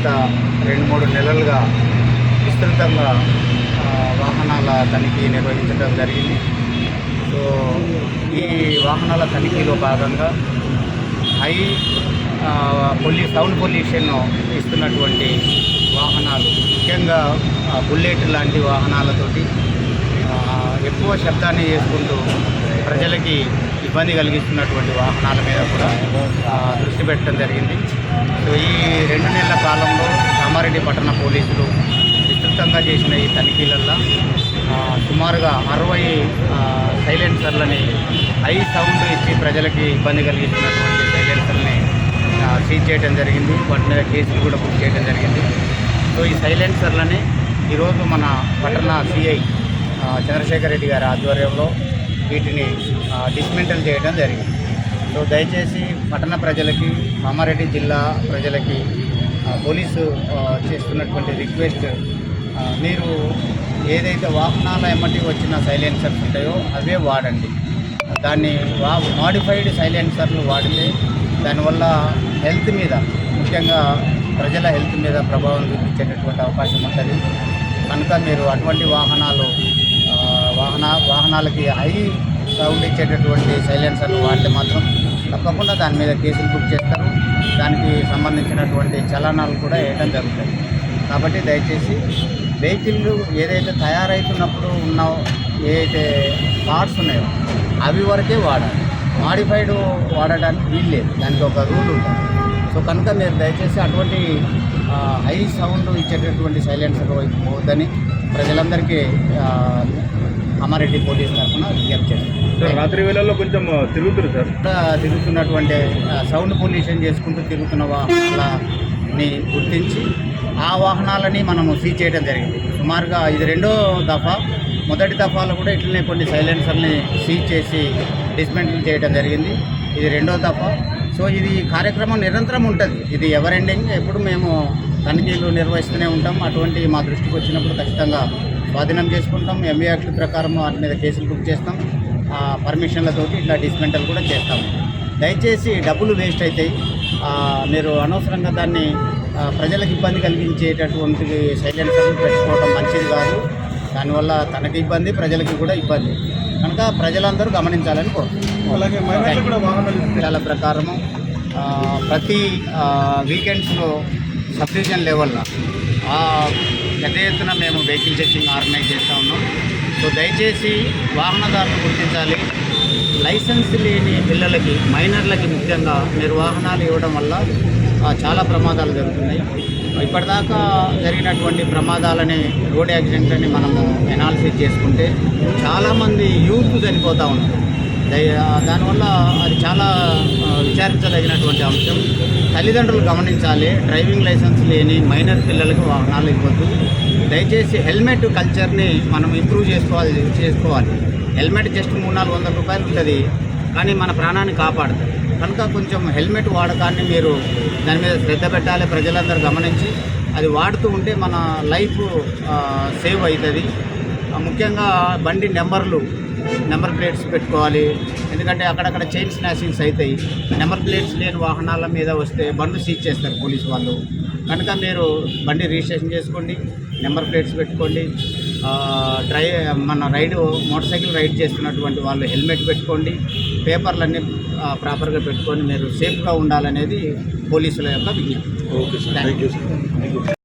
గత రెండు మూడు నెలలుగా విస్తృతంగా వాహనాల తనిఖీ నిర్వహించడం జరిగింది. సో ఈ వాహనాల తనిఖీలో భాగంగా హై పొల్యూ సౌండ్ పొల్యూషన్ ఇస్తున్నటువంటి వాహనాలు ముఖ్యంగా బుల్లెట్ లాంటి వాహనాలతోటి ఎక్కువ శబ్దాన్ని చేసుకుంటూ ప్రజలకి ఇబ్బంది కలిగిస్తున్నటువంటి వాహనాల మీద కూడా దృష్టి పెట్టడం జరిగింది. సో ఈ రెండు నెలల కాలంలో కామారెడ్డి పట్టణ పోలీసులు విస్తృతంగా చేసిన ఈ తనిఖీలల్లో సుమారుగా అరవై సైలెన్సర్లని హై సౌండ్ ఇచ్చి ప్రజలకి ఇబ్బంది కలిగిస్తున్నటువంటి సైలెన్సర్ని సీజ్ చేయడం జరిగింది. వాటి మీద కేసులు కూడా బుక్ చేయడం జరిగింది. సో ఈ సైలెన్సర్లని ఈరోజు మన పట్టణ సిఐ చంద్రశేఖర్ రెడ్డి గారి ఆధ్వర్యంలో వీటిని డిస్మెంటల్ చేయడం జరిగింది. సో దయచేసి పట్టణ ప్రజలకి కామారెడ్డి జిల్లా ప్రజలకి పోలీసు చేస్తున్నటువంటి రిక్వెస్ట్ మీరు ఏదైతే వాహనాల ఎమ్మటి వచ్చిన సైలెన్సర్స్ ఉంటాయో అవే వాడండి. దాన్ని వా మాడిఫైడ్ సైలెన్సర్లు వాడితే దానివల్ల హెల్త్ మీద ముఖ్యంగా ప్రజల హెల్త్ మీద ప్రభావం చూపించేటటువంటి అవకాశం ఉంటుంది. కనుక మీరు అటువంటి వాహనాలు వాహన వాహనాలకి హై సౌండ్ ఇచ్చేటటువంటి సైలెన్సర్లు వాడితే మాత్రం తప్పకుండా దాని మీద కేసులు బుక్ చేస్తారు. దానికి సంబంధించినటువంటి చలనాలు కూడా వేయడం జరుగుతుంది. కాబట్టి దయచేసి వెహికల్లు ఏదైతే తయారవుతున్నప్పుడు ఉన్న ఏదైతే పార్ట్స్ ఉన్నాయో అవి వరకే వాడాలి. మాడిఫైడ్ వాడడానికి వీలు లేదు. దానికి ఒక రూల్ ఉంటుంది. సో కనుక మీరు దయచేసి అటువంటి హై సౌండ్ ఇచ్చేటటువంటి సైలెన్సర్ వైపు పోవద్దని ప్రజలందరికీ అమ్మారెడ్డి పోలీస్ తరఫున విజ్ఞప్తి సార్ చేస్తాను రాత్రి వేళల్లో కొంచెం తిరుగుతురు సార్. తిరుగుతున్నటువంటి సౌండ్ పొల్యూషన్ చేసుకుంటూ తిరుగుతున్న వాహనాలని గుర్తించి ఆ వాహనాలని మనము సీజ్ చేయడం జరిగింది. సుమారుగా ఇది రెండో దఫా. మొదటి దఫాలో కూడా ఇట్లనే కొన్ని సైలెన్సర్ని సీజ్ చేసి డిస్మెంటిల్ చేయడం జరిగింది. ఇది రెండో దఫా. సో ఇది కార్యక్రమం నిరంతరం ఉంటుంది. ఇది ఎవర్ ఎండింగ్ ఎప్పుడు మేము తనిఖీలు నిర్వహిస్తూనే ఉంటాం. అటువంటి మా దృష్టికి వచ్చినప్పుడు ఖచ్చితంగా స్వాధీనం చేసుకుంటాం. ఎంబీ యాక్ట్ ప్రకారం వాటి మీద కేసులు బుక్ చేస్తాం. ఆ, పర్మిషన్లతోటి ఇట్లా డిస్మెంటల్ కూడా చేస్తాము. దయచేసి డబ్బులు వేస్ట్ అవుతాయి మీరు అనవసరంగా దాన్ని ప్రజలకు ఇబ్బంది కలిగించేటటువంటి సైలెన్సర్లు పెట్టుకోవడం మంచిది కాదు. దానివల్ల తనకి ఇబ్బంది ప్రజలకి కూడా ఇబ్బంది. కనుక ప్రజలందరూ గమనించాలని విషయాల ప్రకారము ప్రతి వీకెండ్స్లో సబ్ డివిజన్ లెవెల్లో పెద్ద ఎత్తున మేము వెహికల్ చెక్కింగ్ ఆర్గనైజ్ చేస్తూ ఉన్నాం. సో దయచేసి వాహనదారులు గుర్తించాలి. లైసెన్స్ లేని పిల్లలకి మైనర్లకి ముఖ్యంగా మీరు వాహనాలు ఇవ్వడం వల్ల చాలా ప్రమాదాలు జరుగుతున్నాయి. ఇప్పటిదాకా జరిగినటువంటి ప్రమాదాలని రోడ్ యాక్సిడెంట్లని మనము ఎనాలిసిస్ చేసుకుంటే చాలామంది యూత్ చనిపోతూ ఉన్నారు. దానివల్ల అది చాలా విచారించదగినటువంటి అంశం. తల్లిదండ్రులు గమనించాలి. డ్రైవింగ్ లైసెన్స్ లేని మైనర్ పిల్లలకు వాహనాలు ఇవ్వద్దు. దయచేసి హెల్మెట్ కల్చర్ని మనం ఇంప్రూవ్ చేసుకోవాలి చేసుకోవాలి. హెల్మెట్ జస్ట్ మూడు నాలుగు వందల రూపాయలు ఉంటుంది కానీ మన ప్రాణాన్ని కాపాడుతుంది కనుక కొంచెం హెల్మెట్ వాడకాన్ని మీరు దాని మీద శ్రద్ధ పెట్టాలి ప్రజలందరూ గమనించి. అది వాడుతూ ఉంటే మన లైఫ్ సేవ్ అవుతుంది. ముఖ్యంగా బండి నెంబర్లు నెంబర్ ప్లేట్స్ పెట్టుకోవాలి. ఎందుకంటే అక్కడక్కడ చైన్ స్నాచింగ్స్ అవుతాయి. నెంబర్ ప్లేట్స్ లేని వాహనాల మీద వస్తే బండ్లు సీజ్ చేస్తారు పోలీసు వాళ్ళు. కనుక మీరు బండి రిజిస్ట్రేషన్ చేసుకోండి నెంబర్ ప్లేట్స్ పెట్టుకోండి. డ్రై మన రైడ్ మోటార్ సైకిల్ రైడ్ చేస్తున్నటువంటి వాళ్ళు హెల్మెట్ పెట్టుకోండి. పేపర్లన్నీ ప్రాపర్గా పెట్టుకొని మీరు సేఫ్గా ఉండాలనేది పోలీసుల యొక్క విజ్ఞప్తి. Okay sir. Thank you sir.